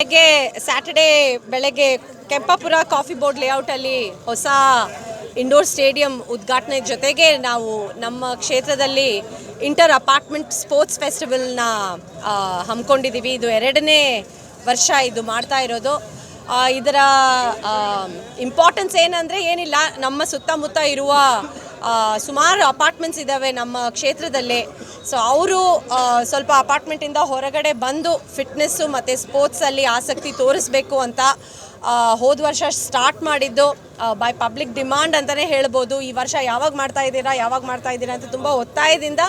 ಬೆಳಗ್ಗೆ ಸ್ಯಾಟರ್ಡೇ ಬೆಳಗ್ಗೆ Kempapura coffee board ಲೇಔಟಲ್ಲಿ ಹೊಸ ಇಂಡೋರ್ ಸ್ಟೇಡಿಯಂ ಉದ್ಘಾಟನೆ ಜೊತೆಗೆ ನಾವು ನಮ್ಮ ಕ್ಷೇತ್ರದಲ್ಲಿ ಇಂಟರ್ ಅಪಾರ್ಟ್ಮೆಂಟ್ ಸ್ಪೋರ್ಟ್ಸ್ ಫೆಸ್ಟಿವಲ್ನ ಹಮ್ಮಿಕೊಂಡಿದ್ದೀವಿ. ಇದು ಎರಡನೇ ವರ್ಷ ಇದು ಮಾಡ್ತಾ ಇರೋದು. ಇದರ ಇಂಪಾರ್ಟೆನ್ಸ್ ಏನಂದರೆ ಏನಿಲ್ಲ. ನಮ್ಮ ಸುತ್ತಮುತ್ತ ಇರುವ ಸುಮಾರು ಅಪಾರ್ಟ್ಮೆಂಟ್ಸ್ ಇದ್ದಾವೆ ನಮ್ಮ ಕ್ಷೇತ್ರದಲ್ಲಿ. ಸೊ ಅವರು ಸ್ವಲ್ಪ ಅಪಾರ್ಟ್ಮೆಂಟಿಂದ ಹೊರಗಡೆ ಬಂದು ಫಿಟ್ನೆಸ್ಸು ಮತ್ತು ಸ್ಪೋರ್ಟ್ಸಲ್ಲಿ ಆಸಕ್ತಿ ತೋರಿಸ್ಬೇಕು ಅಂತ ಹೋದ ವರ್ಷ ಸ್ಟಾರ್ಟ್ ಮಾಡಿದ್ದು ಬೈ ಪಬ್ಲಿಕ್ ಡಿಮಾಂಡ್ ಅಂತಲೇ ಹೇಳ್ಬೋದು. ಈ ವರ್ಷ ಯಾವಾಗ ಮಾಡ್ತಾ ಇದ್ದೀರಾ, ಯಾವಾಗ ಮಾಡ್ತಾ ಇದ್ದೀರಾ ಅಂತ ತುಂಬ ಒತ್ತಾಯದಿಂದ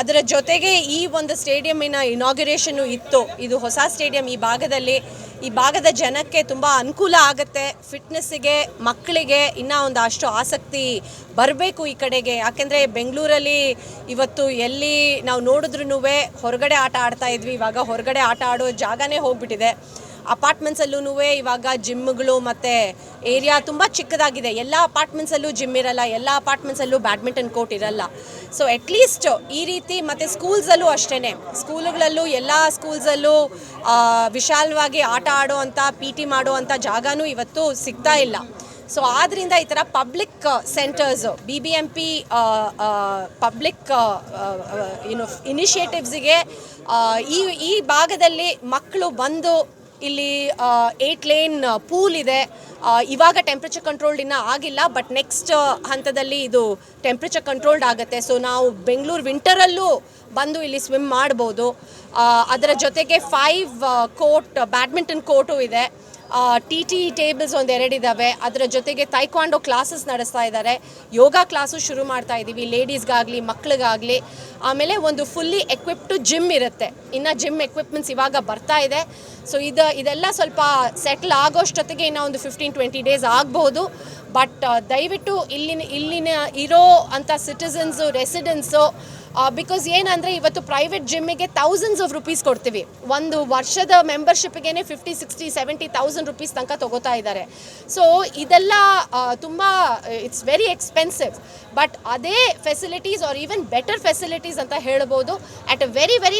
ಅದರ ಜೊತೆಗೆ ಈ ಒಂದು ಸ್ಟೇಡಿಯಂನ ಇನಾಗ್ಯುರೇಷನ್ನು ಇತ್ತು. ಇದು ಹೊಸ ಸ್ಟೇಡಿಯಂ ಈ ಭಾಗದಲ್ಲಿ. ಈ ಭಾಗದ ಜನಕ್ಕೆ ತುಂಬ ಅನುಕೂಲ ಆಗುತ್ತೆ. ಫಿಟ್ನೆಸ್ಸಿಗೆ ಮಕ್ಕಳಿಗೆ ಇನ್ನೂ ಒಂದು ಅಷ್ಟು ಆಸಕ್ತಿ ಬರಬೇಕು ಈ ಕಡೆಗೆ. ಯಾಕೆಂದರೆ ಬೆಂಗಳೂರಲ್ಲಿ ಇವತ್ತು ಎಲ್ಲಿ ನಾವು ನೋಡಿದ್ರೂ ಹೊರಗಡೆ ಆಟ ಆಡ್ತಾ ಇದ್ವಿ. ಇವಾಗ ಹೊರಗಡೆ ಆಟ ಆಡೋ ಜಾಗನೇ ಹೋಗ್ಬಿಟ್ಟಿದೆ. ಅಪಾರ್ಟ್ಮೆಂಟ್ಸಲ್ಲೂ ಇವಾಗ ಜಿಮ್ಗಳು ಮತ್ತು ಏರಿಯಾ ತುಂಬ ಚಿಕ್ಕದಾಗಿದೆ. ಎಲ್ಲ ಅಪಾರ್ಟ್ಮೆಂಟ್ಸಲ್ಲೂ ಜಿಮ್ ಇರಲ್ಲ, ಎಲ್ಲ ಅಪಾರ್ಟ್ಮೆಂಟ್ಸಲ್ಲೂ ಬ್ಯಾಡ್ಮಿಂಟನ್ ಕೋರ್ಟ್ ಇರಲ್ಲ. ಸೊ ಅಟ್ಲೀಸ್ಟ್ ಈ ರೀತಿ ಮತ್ತು ಸ್ಕೂಲ್ಸಲ್ಲೂ ಅಷ್ಟೇ ಸ್ಕೂಲುಗಳಲ್ಲೂ ಎಲ್ಲ ಸ್ಕೂಲ್ಸಲ್ಲೂ ವಿಶಾಲವಾಗಿ ಆಟ ಆಡೋ ಅಂಥ ಪಿ ಟಿ ಮಾಡೋ ಅಂಥ ಜಾಗನೂ ಇವತ್ತು ಸಿಗ್ತಾ ಇಲ್ಲ. ಸೊ ಆದ್ದರಿಂದ ಈ ಥರ public centres B B M P public ಇನ್ನು ಇನಿಷಿಯೇಟಿವ್ಸಿಗೆ ಈ ಈ ಭಾಗದಲ್ಲಿ ಮಕ್ಕಳು ಬಂದು ಇಲ್ಲಿ ಏಟ್ ಲೇನ್ ಪೂಲ್ ಇದೆ. ಇವಾಗ ಟೆಂಪ್ರೇಚರ್ ಕಂಟ್ರೋಲ್ಡ್ ಇನ್ನೂ ಆಗಿಲ್ಲ ಬಟ್ ನೆಕ್ಸ್ಟ್ ಹಂತದಲ್ಲಿ ಇದು ಟೆಂಪ್ರೇಚರ್ ಕಂಟ್ರೋಲ್ಡ್ ಆಗುತ್ತೆ. ಸೊ ನಾವು ಬೆಂಗಳೂರು ವಿಂಟರಲ್ಲೂ ಬಂದು ಇಲ್ಲಿ ಸ್ವಿಮ್ ಮಾಡ್ಬೋದು. ಅದರ ಜೊತೆಗೆ ಫೈವ್ ಕೋರ್ಟ್ ಬ್ಯಾಡ್ಮಿಂಟನ್ ಕೋರ್ಟು ಇದೆ. ಟಿ ಟಿ ಟೇಬಲ್ಸ್ ಒಂದು ಎರಡಿದ್ದಾವೆ ಅದರ ಜೊತೆಗೆ ತೈಕ್ವಾಂಡೋ ಕ್ಲಾಸಸ್ ನಡೆಸ್ತಾ ಇದ್ದಾರೆ ಯೋಗ ಕ್ಲಾಸು ಶುರು ಮಾಡ್ತಾ ಇದ್ದೀವಿ ಲೇಡೀಸ್ಗಾಗಲಿ ಮಕ್ಳಿಗಾಗಲಿ. ಆಮೇಲೆ ಒಂದು ಫುಲ್ಲಿ ಎಕ್ವಿಪ್ಟು ಜಿಮ್ ಇರುತ್ತೆ. ಇನ್ನು ಜಿಮ್ ಎಕ್ವಿಪ್ಮೆಂಟ್ಸ್ ಇವಾಗ ಬರ್ತಾ ಇದೆ. ಸೊ ಇದು, ಇದೆಲ್ಲ ಸ್ವಲ್ಪ ಸೆಟ್ಲ್ ಆಗೋಷ್ಟೊತ್ತಿಗೆ ಇನ್ನೂ ಒಂದು ಫಿಫ್ಟೀನ್ ಟ್ವೆಂಟಿ ಡೇಸ್ ಆಗ್ಬೋದು. ಬಟ್ ದಯವಿಟ್ಟು ಇಲ್ಲಿನ ಇಲ್ಲಿನ ಇರೋ ಅಂಥ ಸಿಟಿಸನ್ಸು ರೆಸಿಡೆನ್ಸು ಬಿಕಾಸ್ ಏನಂದರೆ ಇವತ್ತು ಪ್ರೈವೇಟ್ ಜಿಮ್ಮಿಗೆ ಥೌಸಂಡ್ಸ್ ಆಫ್ ರುಪೀಸ್ ಕೊಡ್ತೀವಿ. ಒಂದು ವರ್ಷದ ಮೆಂಬರ್ಶಿಪ್ಗೆ fifty sixty seventy thousand rupees ತನಕ ತಗೋತಾ ಇದ್ದಾರೆ. ಸೊ ಇದೆಲ್ಲ ತುಂಬ ಇಟ್ಸ್ ವೆರಿ ಎಕ್ಸ್ಪೆನ್ಸಿವ್ ಬಟ್ ಅದೇ facilities are even better facilities ಅಂತ ಹೇಳ್ಬೋದು. At a very very